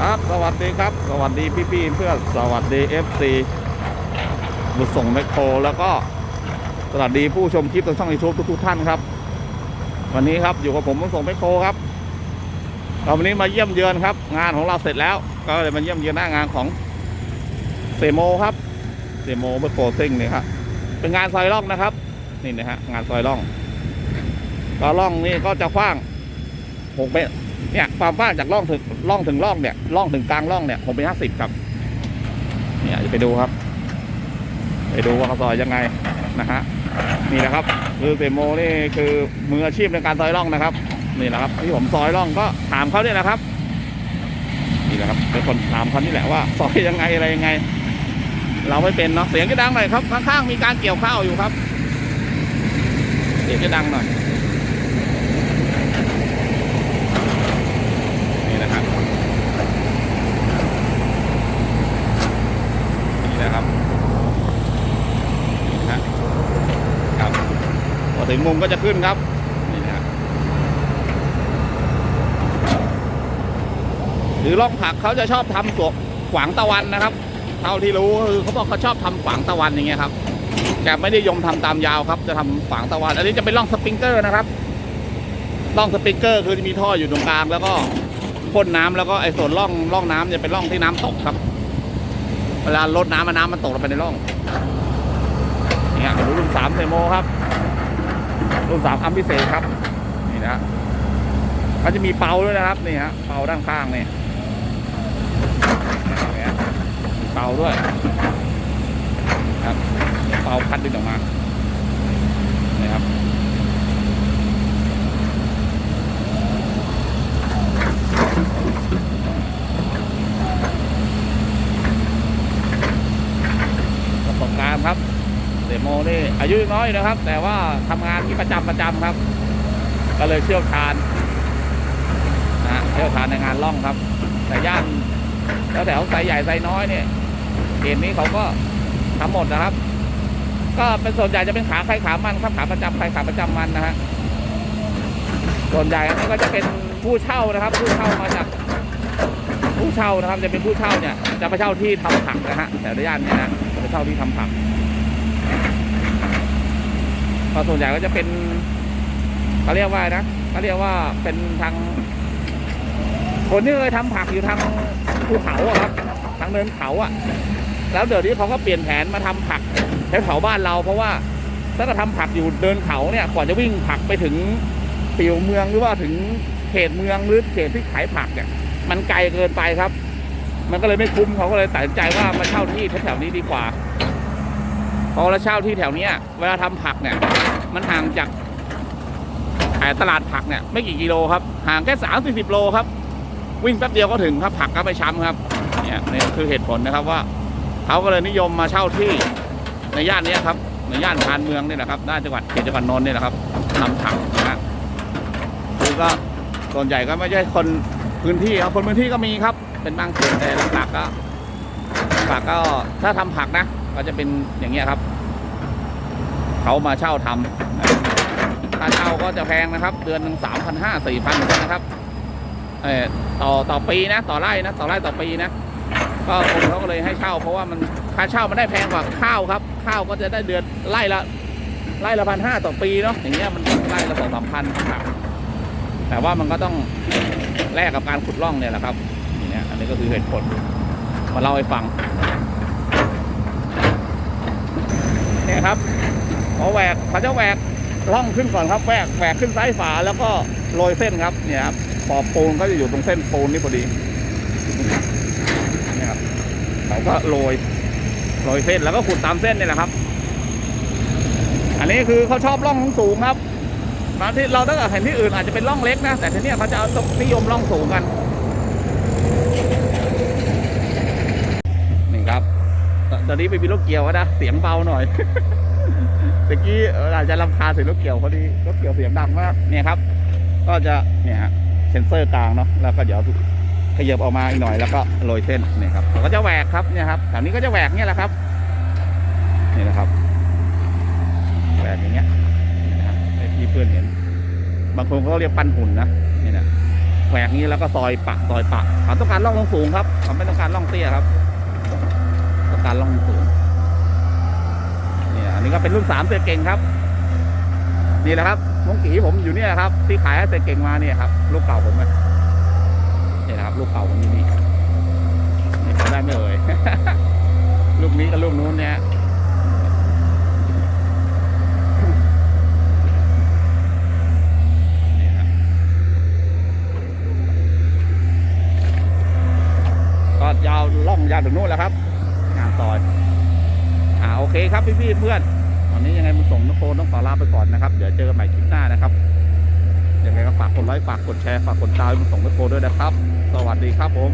ครับ สวัสดีครับ สวัสดีพี่พี่ๆเพื่อนสวัสดี FC บุตรส่งแมคโคร แล้วก็สวัสดีผู้ชมคลิปทางช่องยูทูบทุกๆท่านครับ วันนี้ครับอยู่กับผมบุญส่งแมคโครครับเราวันนี้มาเยี่ยมเยือนครับ งานของเราเสร็จแล้ว ก็เลยมาเยี่ยมเยือนหน้างานของเซโมครับเซโมเบอร์โกซิงเนี่ยครับเป็นงานซอยล่องนะครับ นี่นะฮะงานซอยล่องก็ล่องนี่ก็จะกว้าง หกเมตรเนี่ยความกว้างจากร่องถึงร่องถึงร่องเนี่ยร่องถึงกลางร่องเนี่ยผมเป็นห้าสิบครับ เนี่ยจะไปดูครับ ไปดูว่าเขาซอยยังไงนะฮะนี่นะครับคือเซโมนี่คือมืออาชีพในการซอยร่องนะครับ นี่แหละครับ ที่ผมซอยร่องก็ถามเขาเนี่ยนะครับ นี่แหละครับเป็นคนถามเขานี่แหละว่าซอยยังไงอะไรยังไง เราไม่เป็นเนาะเสียงก็ดังหน่อยครับข้างๆมีการเกี่ยวข้าวอยู่ครับเสียงก็ดังหน่อย นี่นะครับ นี่นะครับ นี่นะฮะครับพอถึง มุมก็จะขึ้นครับนี่นะหรือล่องผักเขาจะชอบทำสวกขวางตะวันนะครับเท่าที่รู้คือเขาบอกเขาชอบทำขวางตะวันอย่างเงี้ยครับแต่ไม่ได้ยมทำตามยาวครับ จะทำขวางตะวัน อันนี้จะเป็นร่องสปริงเกอร์นะครับร่องสปริงเกอร์คือจะมีท่ออยู่ตรงกลางแล้วก็พ่นน้ำแล้วก็ไอ้ส่วนร่องร่องน้ำจะเป็นร่องที่น้ำตกครับ เวลาลดน้ำมาน้ำมันตกลงไปในร่องเนี่ยดูรุ่นสามเซโมครับ รุ่นสามอัมพิเศษครับ นี่นะฮะเขาจะมีเปาด้วยนะครับ นี่ฮะเปาด้านข้างนี่เนี่ยมีเปาด้วยครับเปาพัดดึงออกมานี่ครับ ประสบการณ์ครับเดโมนี่ อายุน้อยนะครับ แต่ว่าทำงานที่ประจำประจำครับ ก็เลยเชี่ยวชาญนะเชี่ยวชาญในงานล่องครับ แต่ย่านแล้วแถวไซใหญ่ไซน้อยเนี่ยเกมนี้เขาก็ทำหมดนะครับ ก็เป็นส่วนใหญ่จะเป็นขาใครขามันครับขาประจำใครขาประจำมันนะฮะส่วนใหญ่ก็จะเป็นผู้เช่านะครับ ผู้เช่ามาจากผู้เช่านะครับ จะเป็นผู้เช่าเนี่ยจะไปเช่าที่ทำผักนะฮะแต่ในย่านเนี้นะจะเช่าที่ทำผัก ก็ส่วนใหญ่ก็จะเป็นเขาเรียกว่านะเขาเรียกว่าเป็นทาง คนที่เคยทำผักอยู่ทางภูเขาอะครับ ทางเนินเขาอะแล้วเดี๋ยวนี้เขาก็เปลี่ยนแผนมาทำผักแถวบ้านเรา เพราะว่าถ้าเราทำผักอยู่เดินเขาเนี่ยกว่าจะวิ่งผักไปถึงติวเมืองหรือว่าถึงเขตเมืองหรือเขตที่ขายผักเนี่ยมันไกลเกินไปครับ มันก็เลยไม่คุ้มเขาก็เลยตัดสินใจว่ามาเช่าที่แถวๆนี้ดีกว่า พอเราเช่าที่แถวเนี้ยเวลาทำผักเนี่ย มันห่างจากเอ่อตลาดผักเนี่ยไม่กี่กิโลครับ ห่างแค่สามสี่สิบโลครับ วิ่งแป๊บเดียวก็ถึงครับ ผักก็ไม่ช้ำครับ เนี่ยนี่คือเหตุผลนะครับว่าเขาก็เลยนิยมมาเช่าที่ในย่านเนี้ยครับ ในย่านชานเมืองนี่แหละครับด้านจังหวัดเขตจังหวัดนนท์นี่แหละครับทำผักนะฮะคือก็ส่วนใหญ่ก็ไม่ใช่คนพื้นที่ครับคนพื้นที่ก็มีครับ เป็นบางเขตแต่หลักๆก็หลักก็ถ้าทำผักนะ ก็จะเป็นอย่างเงี้ยครับเขามาเช่าทำค่าเช่าก็จะแพงนะครับ เดือนหนึ่งสามพันห้าสี่พันนะครับเออต่อต่อปีนะ ต่อไร่นะต่อไร่ต่อปีนะก็คนเขาก็เลยให้เช่า เพราะว่ามันค่าเช่ามันได้แพงกว่าข้าวครับ ข้าวก็จะได้เดือนไร่ละไร่ละพันห้าต่อปีเนาะอย่างเงี้ยมันไร่ละสองสามพันครับแต่ว่ามันก็ต้องแลกกับการขุดร่องเนี่ยแหละครับนี่นี่ยอันนี้ก็คือเหตุผลมาเล่าให้ฟัง เนี่ยครับพอแหวกเขาจะแหวกร่องขึ้นก่อนครับแหวกแหวกขึ้นซ้ายฝาแล้วก็โรยเส้นครับเนี่ยครับขอบปูนก็จะอยู่ตรงเส้นปูนนี่พอดีเนี่ยครับเขาก็โรยโรยเส้นแล้วก็ขุดตามเส้นนี่แหละครับ อันนี้คือเขาชอบร่องสูงครับบางที่เราถ้าเกิดเห็นที่อื่นอาจจะเป็นร่องเล็กนะแต่ที่นี่เขาจะเอานิยมร่องสูงกันครับ ตอนนี้ไปมีรถเกี่ยวนะ เสียงเบาหน่อยตะกี้อาจจะรำคาญเสียงรถเกี่ยวพอดีรถเกี่ยวเสียงดังมากเนี่ยครับ ก็จะเนี่ยฮะเซ็นเซอร์กลางเนาะแล้วก็เดี๋ยวขยับออกมาอีกหน่อยแล้วก็โรยเส้นเนี่ยครับเขาก็จะแหวกครับเนี่ยครับแถวนี้ก็จะแหวกเนี่ยแหละครับนี่แหละครับแหวกอย่างเงี้ยนะครับพี่เพื่อนเห็น บางคนเขาเรียกปั้นหุ่นนะนี่นะแหวกนี้แล้วก็ซอยปะซอยปะเขาต้องการล่องสูงครับเขาไม่ต้องการล่องเตี้ยครับ การล่องสูงเนี่ยอันนี้ก็เป็นรุ่นสามเตะเก่งครับ นี่แหละครับมงกีผมอยู่เนี่ยครับ ที่ขายให้เตะเก่งมาเนี่ยครับ ลูกเก่าผมนะนี่นะครับ ลูกเก่าผมนี่นี่นี่เขาได้ไม่เอ่ยลูกนี้กับลูกนู้นเนี่ยนี่ครับก็ยาวล่องยาวถึงนู่นแล้วครับงานซอย อ่าโอ เคครับพี่ๆเพื่อน ตอนนี้ยังไงมันส่งนโคต้องขอลาไปก่อนนะครับ เดี๋ยวเจอกันใหม่คลิปหน้านะครับ ยังไงก็ฝากกดไลค์ฝากกดแชร์ฝากกดตามมันส่งนโคด้วยนะครับ สวัสดีครับผม